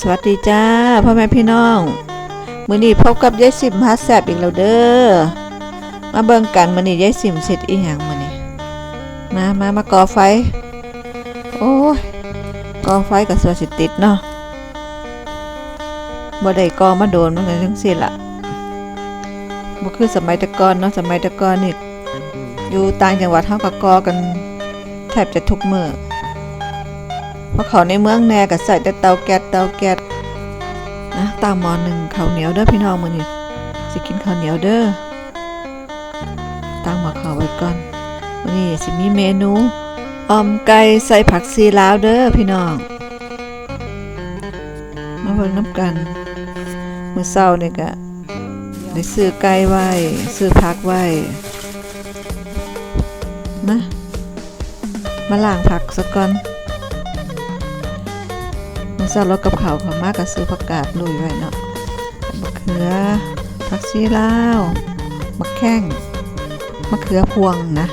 สวัสดีจ้าพ่อแม่พี่น้อง มื้อนี้พบกับยายสิมฮัสแซบอีกแล้วเด้อมาเบิ่งกันมื้อนี้ยายสิมเสร็จอีหยังมื้อนี้มามามาก่อไฟ โอ้ยก่อไฟก็สวสิติดเนาะบ่ได้ก่อมาโดนมันก็จังซี่ล่ะบ่คือสมัยต่ก่อนเนาะสมัยต่ก่อนนี่อยู่ต่างจังหวัดเฮาก็ก่อกันแทบจะทุกมื้อ พราะเขาในเมืองแน่ก็ใส่แต่เตาแก๊สเตาแก๊สนะตามมอหนึ่งข้าวเหนียวเด้อพี่น้องมือนี้สิกินข้าวเหนียวเด้อตั้งหม้อข้าวไว้ก่อนมือนี้สิมีเมนูออมไก่ใส่ผักซีลาวเด้อพี่น้องมาเบิ่งน้ำกันมื้อเช้านี่ก็ได้ซื้อไก่ไว้ซื้อผักไว้นะมาล้างผักซะก่อน มันสลัดกับเขาวเขามากกับซื้อผักกาดลุยไว้เนาะมะเขือผักชีลาวมะแข้งมะเขือพวงนะ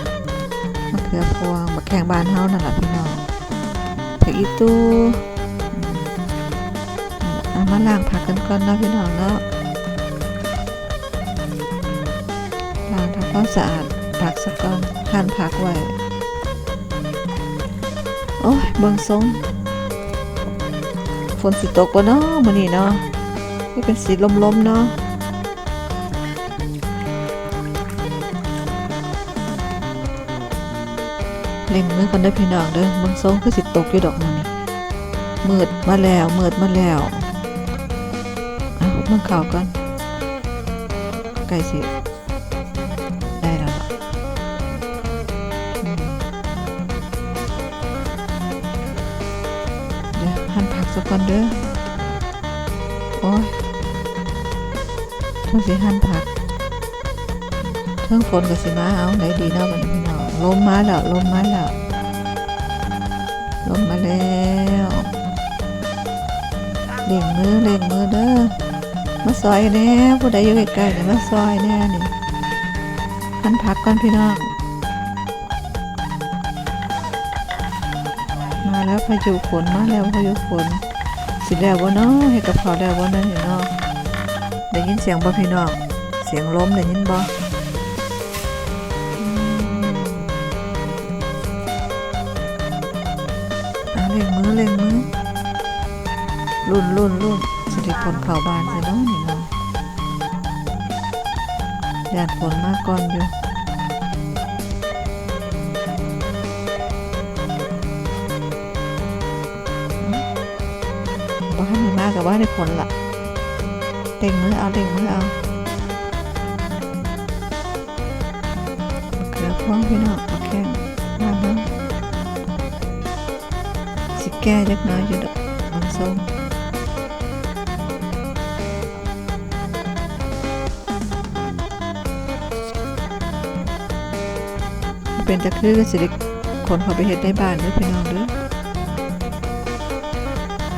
มะเขือพวงมะแข้งบานเฮานั่นแหละพี่น้องผักอีตู้เอามาล้างผักกันก่อนเนาะพี่น้องเนาะล้างทำความสะอาดผักสักก่อนหั่นผักไว้โอ้ยเบิ่งทรง ฝนสิตกบ่เนาะมื้อนี้เนาะนี่เป็นสีลมๆเนาะเล่งมือกันเด้พี่น้องเด้อเบิ่งทรงคือสิตกอยู่ดอกมื้อนี้มืดมาแล้วมืดมาแล้วเอาเบิ่งข่าวก่อนใกล้สิ ยวหั่นผักซะก่อนเด้อ โอ้ยทั้งสิหั่นผักเทั้งฝนกับสิมาเอาไหนดีเนาะวันพี่น้องลมมาแล้วลมมาแล้วลมมาแล้วเล่งมือเล่งมือเด้อมาซอยแน่ผู้ใดอยู่ใกล้ๆเนี่ยมาซอยแน่นี่หั่นผักก่อนพี่น้อง แล้วพายุฝนมาแล้วพายุฝนสิแล้วบ่เนาะเฮ็ดกับข้าแล้วบ่เนาะนี่เนาะได้ยินเสียงบ่พี่น้องเสียงลมได้ยินบ่เล่งมือเล่งมือรุ่นรุ่นรุ่นสิได้ผลเข้าบานซะเนาะนี่เนาะญาติฝนมาก่อนอยู่ บ่ให้มันมากับว่าได้ผลละเล่งมือเอาเล่งมือเอาเกลือพวงพี่น้องเอาแข้งมาเบิ่งสิแก้จักน้อยอยู่ดอกบางส้มเป็นตะคือก็สิได้คนเขาไปเฮ็ดในบ้านเด้อพี่น้องเด้อ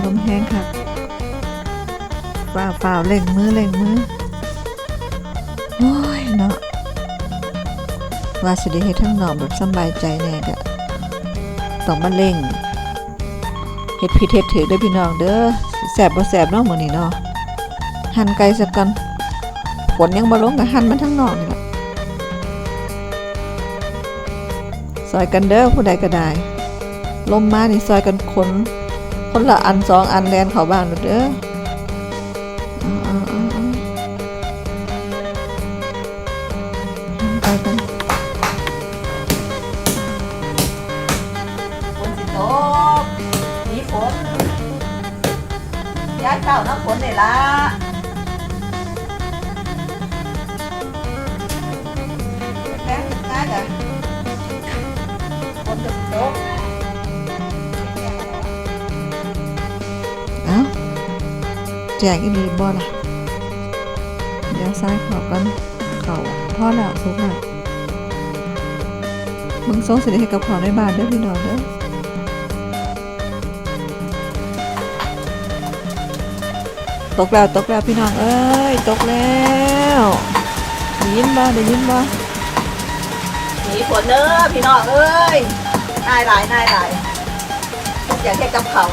ลมแห้งค่ะ ฝ่าฝ่าเล่งมือเล่งมือโอ้ยเนาะว่าสิได้เฮ็ดทั้งนอกแบบสบายใจแน่ก็ต้องมาเล่งเฮ็ดผิดเฮ็ดถูกเด้พี่น้องเด้อแซ่บบ่แซ่บเนาะมื้อนี้เนาะหั่นไก่ซะก่อนฝนยังบ่ลงก็หั่นมันทั้งนอกนี่ล่ะซอยกันเด้อผู้ใดก็ได้ลมมานี่ซอยกันคนคนละอันสองอันแลนเข้าบ้านเด้อายเต่าน้ำฝนนี่ละแป้งง่ายจ้ะฝนจะตกเอาแจกอีหลีบ่ล่ะเดี๋ยวซ้ายเขอกันเขาพ่อแล้วสุกแล้วมึงส่งสิได้ให้กับเขาวในบ้านเด้อพี่น้องเด้อ ตกแล้วตกแล้วพี่น้องเอ้ยตกแล้วได้ยินบ่ได้ยินบ่หนีฝนเด้อพี่น้องเอ้ยนายหลายนายหลายอยากแค่กับเขาว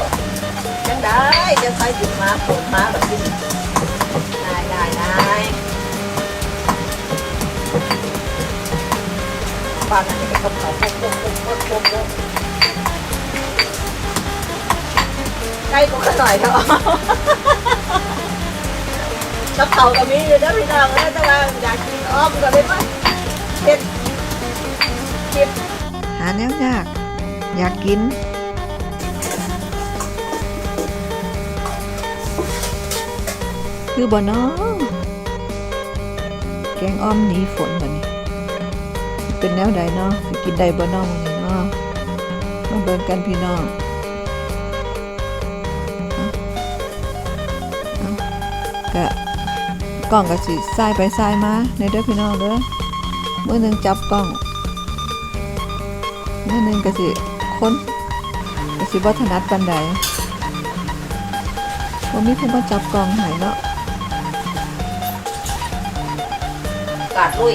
ยังได้จะใส่ถุงมาผมมาแบบนี้ได้ได้ได้บ้านนั้นจะกับเขาวโป๊ะโป๊ะโป๊ะโป๊ะโป๊ะใกล้กูขน่อยเถอะ กับเขากับมีอยู่นะพี่น้องนะแต่ว่าอยากกินอ้อมก็เลยว่าเห็ดเห็ดหาแนวยาก อยากกินคือบ่เนาะแกงอ้อมหนีฝนบ่นี่เป็นแนวใดเนาะกินได้บ่น้อนี้เนาะมาเบิ่งกันพี่น้องเอาเอา กล้องก็สิสายไปสายมาในเด้อพี่น้องเด้อมื้อหนึ่งจับกล้องมื้อหนึ่งก็สิคนก็สิบ่ถนัดปานใดบ่มีผู้มาจับกล้องให้เนาะประกาศลุย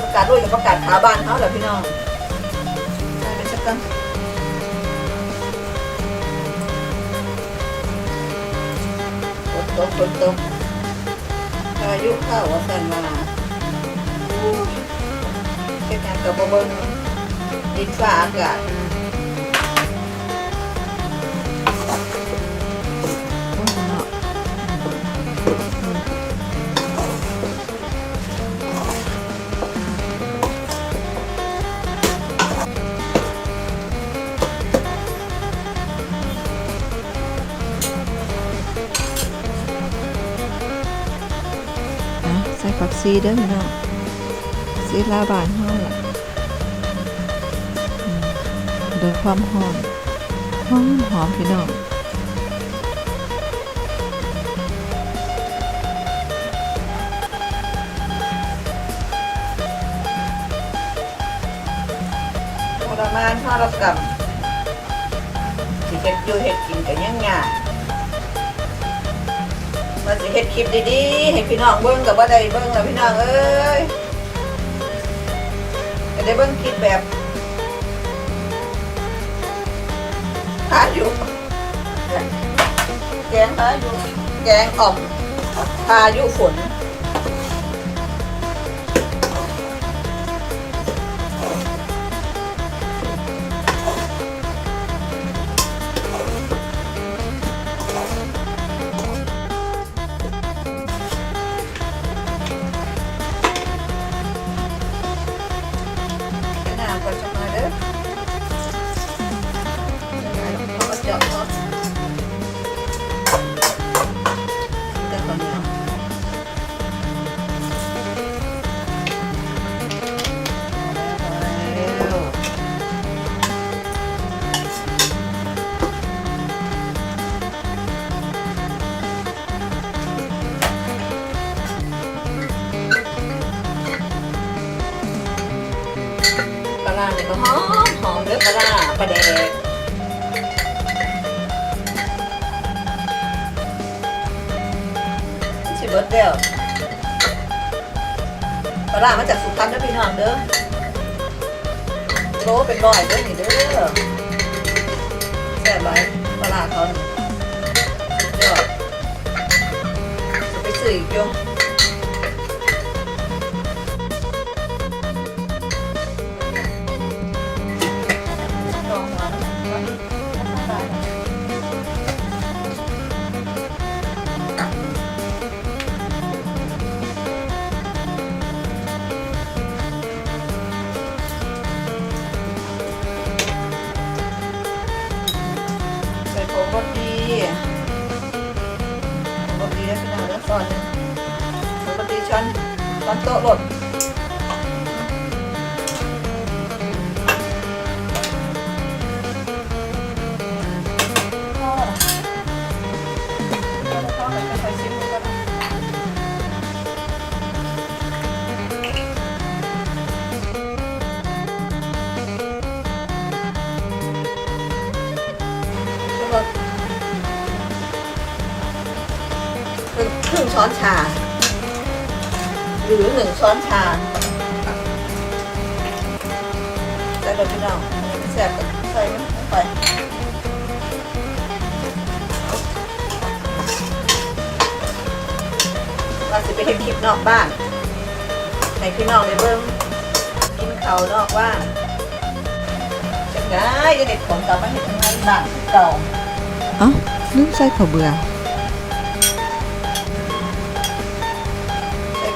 ประกาศลุยกับประกาศขาบ้านเขาแหละพี่น้องไปสักกันฝนตกตก อายุเข้าว่าสันมาแค่การกับบ่เบิ้งดินฟ้าอากาศ ซีเด้อพี่น้องซีลาบานเฮาล่ะโดยความหอมหอมหอมพี่น้องทระมานทรกรรมสิเฮ็ดอยู่เฮ็ดกินก็ยังยาก มาสิเฮ็ดคลิปดีๆให้พี่น้องเบิ่งกับ่ได้เบิ่งแล้วพี่น้องเอ้ยจะได้เบิ่งคลิปแบบหาอยู่แกงหาอยู่แกงอ่อมพายุฝน บิดเดียวปลามาจากสุพรรณเด้อพี่น้องเด้อโลเป็นร้อยเด้อนี่เด้อแซ่บไรปลาร้าเขานี่สุดยอดจะไปซื้ออีกอยู่ลองมาแอนโต๊ะหล่นครึ่งช้อนชา หรือหนึ่งช้อนชาใส่ไปพี่น้องแสบกใส่ลงไปเราจะไปเห็นคลิปนอกบ้านให้พี่น้องในเบิ้งกินเขานอกบ้านจะได้จะเด็ดของกลับมเห็นทั้งนั้นบ้านเก่าเอ้อนึกใส่ข้าวเบื่อ ใส่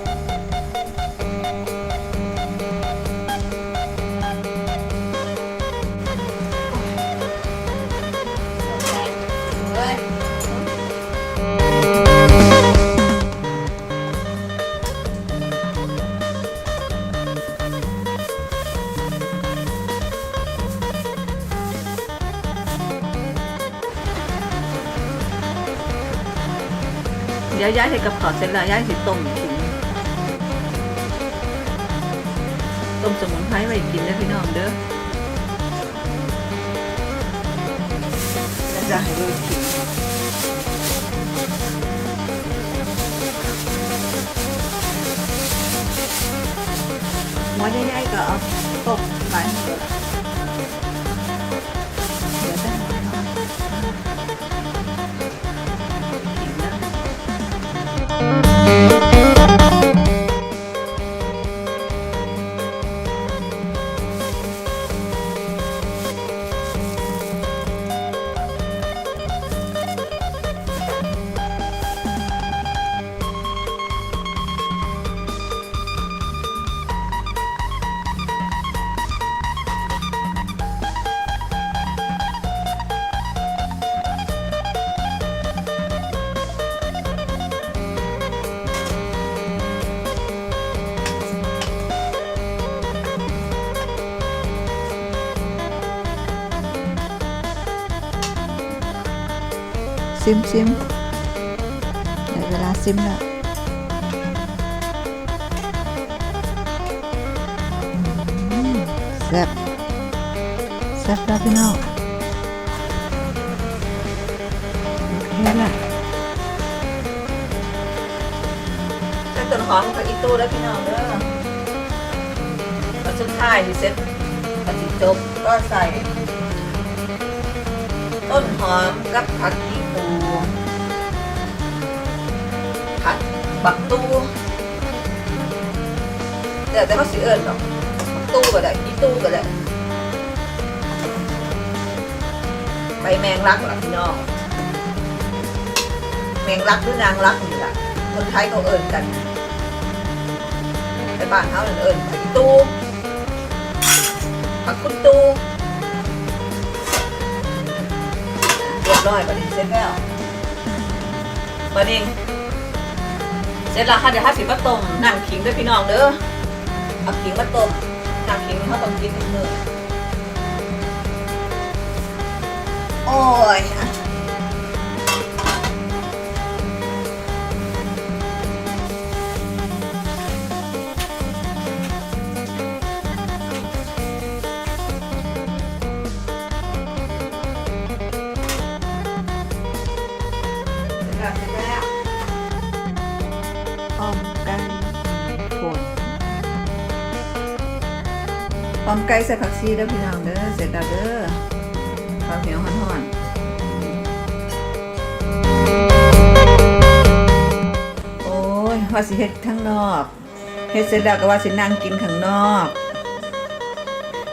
เดี๋ยวย้ายให้กับขอเสร็จแล้วย้ายสิต้มกินต้มสมุนไพรไว้กินนะพี่น้องเด้อแล้วจะให้ลูกกินหัวใหญ่ๆก็เอาตบไป ซิมซิมได้เวลาซิมแล้วแซ่บแซ่บแล้วพี่น้องโอเคละถ้าต้นหอมกับอีตู้แล้วพี่น้องเด้อแล้วสุดท้ายที่เสร็จปฏิจบก็ใส่ ต้นหอมกับผัก ผักบักตู้เดี๋ยวแต่เขาสิเอิญหรอกบักตู้ก็ได้อีตู้ก็ได้ใบแมงลักล่ะพี่น้องแมงลักหรือนางลักนี่แหละคนไทยเขาเอิญกันแต่บ้านเขาเอิญผักอีตู้ผักคุณตู้ ร้อยประเด็นเสร็จแล้วประเด็นเสร็จแล้วค่ะเดี๋ยวถ้าสิมาต้มน้ำขิงด้วยพี่น้องเด้อเอาขิงมาต้มน้ำขิงเขาต้องกินทุกมื้อโอ้ย อมไก่ใส่ผักชีเด้อพี่น้องเด้อเสร็จแล้วเด้อข้าวเหนียวห่อนๆโอ้ยว่าสิเฮ็ดข้างนอกเฮ็ดเสร็จแล้วก็ว่าสินั่งกินข้างนอก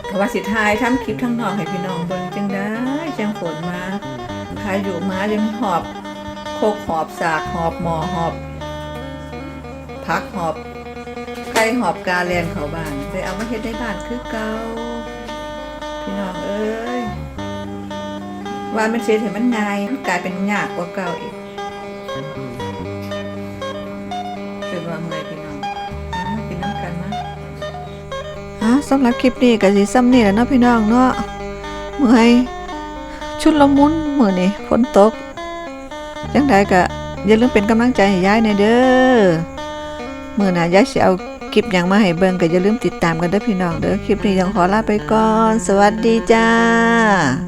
ก็ว่าสิถ่ายทำคลิปข้างนอกให้พี่น้องเบิ่งจังได้จังฝนมาพายุมาจังหอบโคกหอบสากหอบหมอหอบพักหอบ ก่หอบกาแลนเขาบ้านไปเอามาเฮ็ดในบ้านคือเก่าพี่น้องเอ้ยว่ามันเสียถึงมันง่ายมันกลายเป็นยากกว่าเก่าอีกเป็นว่าเมื่อยพี่น้องมากินน้ำกันนะฮะสำหรับคลิปนี้ก็สิซ้ำนี่แหละเนาะพี่น้องเนาะเมื่อยชุดละมุนมื้อนี้ฝนตกจังใดก็อย่าลืมเป็นกำลังใจให้ยายในเด้อมื้อหน้ายายสิเอา คลิปยังมาให้เบิ่งก็อย่าลืมติดตามกันเด้อพี่น้องเด้อคลิปนี้ยังขอลาไปก่อน สวัสดีจ้า